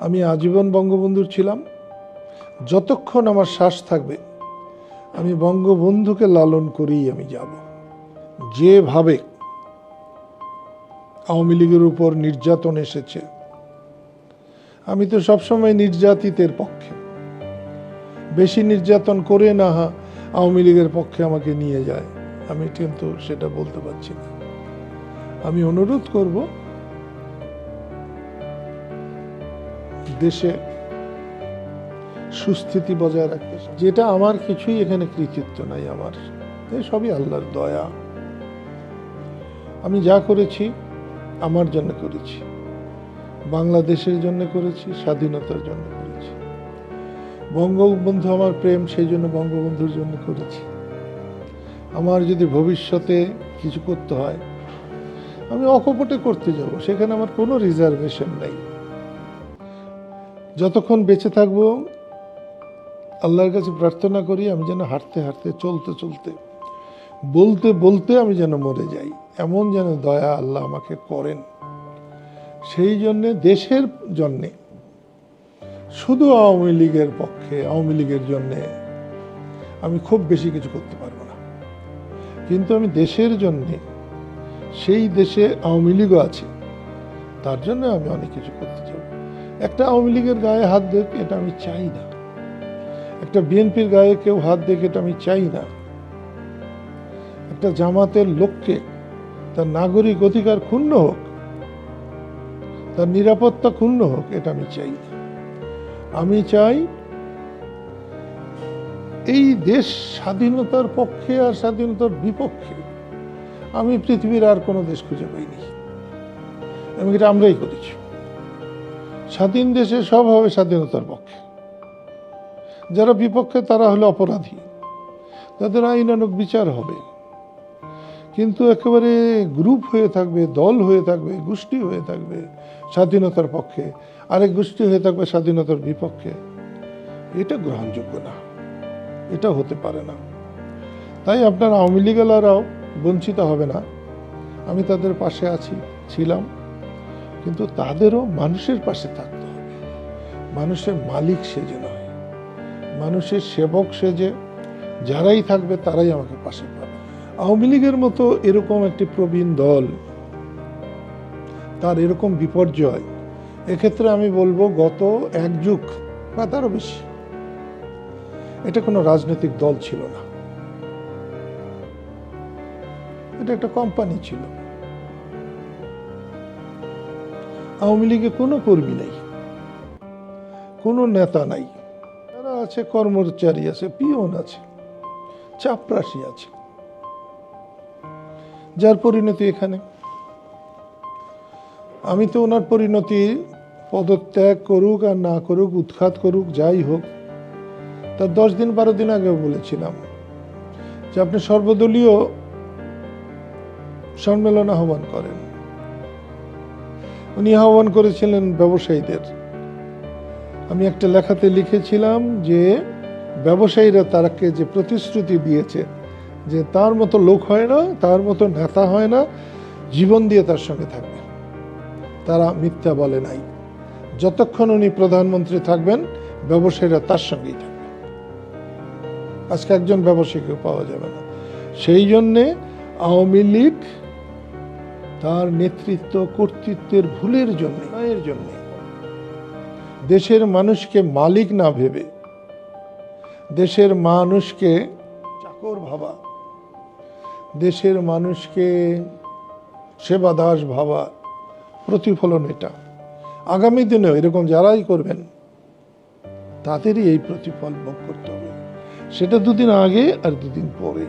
আমি আজীবন বঙ্গবন্ধুর ছিলাম। যতক্ষণ আমার শ্বাস থাকবে, আমি বঙ্গবন্ধুকে লালন করেই আমি যাব। যেভাবে আওয়ামী লীগের উপর নির্যাতন এসেছে, আমি তো সবসময় নির্যাতিতের পক্ষে। বেশি নির্যাতন করে না আওয়ামী লীগের পক্ষে আমাকে নিয়ে যায়। আমি কিন্তু সেটা বলতে পারছি না। আমি অনুরোধ করব দেশে সুস্থিতি বজায় রাখতে যেটা আমার কিছুই এখানে কৃতিত্ব নাই আমার। এই সবই আল্লাহর দয়া। আমি যা করেছি, আমার জন্য করেছি। বাংলাদেশের জন্য করেছি, স্বাধীনতার জন্য করেছি। বঙ্গবন্ধু আমার প্রেম, সেই জন্য বঙ্গবন্ধুর জন্য করেছি। আমার যদি ভবিষ্যতে কিছু করতে হয়, আমি অকপটে করতে যাব। সেখানে আমার কোনো রিজার্ভেশন নেই। যতক্ষণ বেঁচে থাকব, আল্লাহর কাছে প্রার্থনা করি আমি যেন হাঁটতে হাঁটতে, চলতে চলতে, বলতে বলতে আমি যেন মরে যাই। এমন যেন দয়া আল্লাহ আমাকে করেন। সেই জন্যে, দেশের জন্যে, শুধু আওয়ামী লীগের পক্ষে, আওয়ামী লীগের জন্যে আমি খুব বেশি কিছু করতে পারব না। কিন্তু আমি দেশের জন্যে, সেই দেশে আওয়ামী লীগও আছে, তার জন্য আমি অনেক কিছু করতে চাই। একটা আওয়ামী লীগের গায়ে হাত দেখ এটা আমি চাই না। একটা বিএনপির গায়ে কেউ হাত দেখ এটা আমি চাই না। একটা জামাতের লোককে তার নাগরিক অধিকার ক্ষুণ্ণ হোক, তার নিরাপত্তা ক্ষুণ্ণ হোক, এটা আমি চাই না। আমি চাই এই দেশ স্বাধীনতার পক্ষে আর স্বাধীনতার বিপক্ষে আমি পৃথিবীর আর কোনো দেশ খুঁজে পাইনি। এবং এটা আমরাই করেছি। স্বাধীন দেশে সব হবে স্বাধীনতার পক্ষে। যারা বিপক্ষে, তারা হলো অপরাধী। তাদের আইনানুক বিচার হবে। কিন্তু একেবারে গ্রুপ হয়ে থাকবে, দল হয়ে থাকবে, গোষ্ঠী হয়ে থাকবে স্বাধীনতার পক্ষে। আরেক গোষ্ঠী হয়ে থাকবে স্বাধীনতার বিপক্ষে। এটা গ্রহণযোগ্য না। এটা হতে পারে না। তাই আপনার আওয়ামী লীগেলারাও বঞ্চিত হবে না। আমি তাদের পাশে আছি, ছিলাম। কিন্তু তাদেরও মানুষের পাশে থাকতে হবে। মানুষের মালিক সেজে নয়। মানুষের সেবক সেজে যারাই থাকবে তারাই আমাকে পাশে পাবে। আওয়ামী লীগের মতো এরকম একটি প্রবীণ দল, তার এরকম বিপর্যয়, এক্ষেত্রে আমি বলব গত এক যুগ বা তারও বেশি, এটা কোনো রাজনৈতিক দল ছিল না। এটা একটা কোম্পানি ছিল। আওয়ামী লীগে কোনো কর্মী নেই, কোনো নেতা নাই। যারা আছে, কর্মচারী আছে, পিয়ন আছে, চাপরাশি আছে। যার পরিণতি এখানে? আমি তো ওনার পরিণতি পদত্যাগ করুক আর না করুক, উৎখাত করুক, যাই হোক, তার দশ দিন, বারো দিন আগেও বলেছিলাম যে আপনি সর্বদলীয় সম্মেলন আহ্বান করেন। উনি আহ্বান করেছিলেন ব্যবসায়ীদের। আমি একটা লেখাতে লিখেছিলাম যে, ব্যবসায়ীরা তারাকে যে প্রতিশ্রুতি দিয়েছে, যে তার মতো লোক হয় না, তার মতো নেতা হয় না, জীবন দিয়ে তার সঙ্গে থাকবে। তারা মিথ্যা বলে নাই। যতক্ষণ উনি প্রধানমন্ত্রী থাকবেন, ব্যবসায়ীরা তার সঙ্গেই থাকবে। আজকে একজন ব্যবসায়ীকে পাওয়া যাবে না। সেই জন্যে আওয়ামী লীগ তার নেতৃত্ব কর্তৃত্বের ভুলের জন্য জন্য। দেশের মানুষকে মালিক না ভেবে, দেশের মানুষকে চাকর ভাবা, দেশের মানুষকে সেবা দাস ভাবা প্রতিফলন এটা। আগামী দিনেও এরকম যারাই করবেন, তাদেরই এই প্রতিফল ভোগ করতে হবে। সেটা দুদিন আগে আর দুদিন পরে।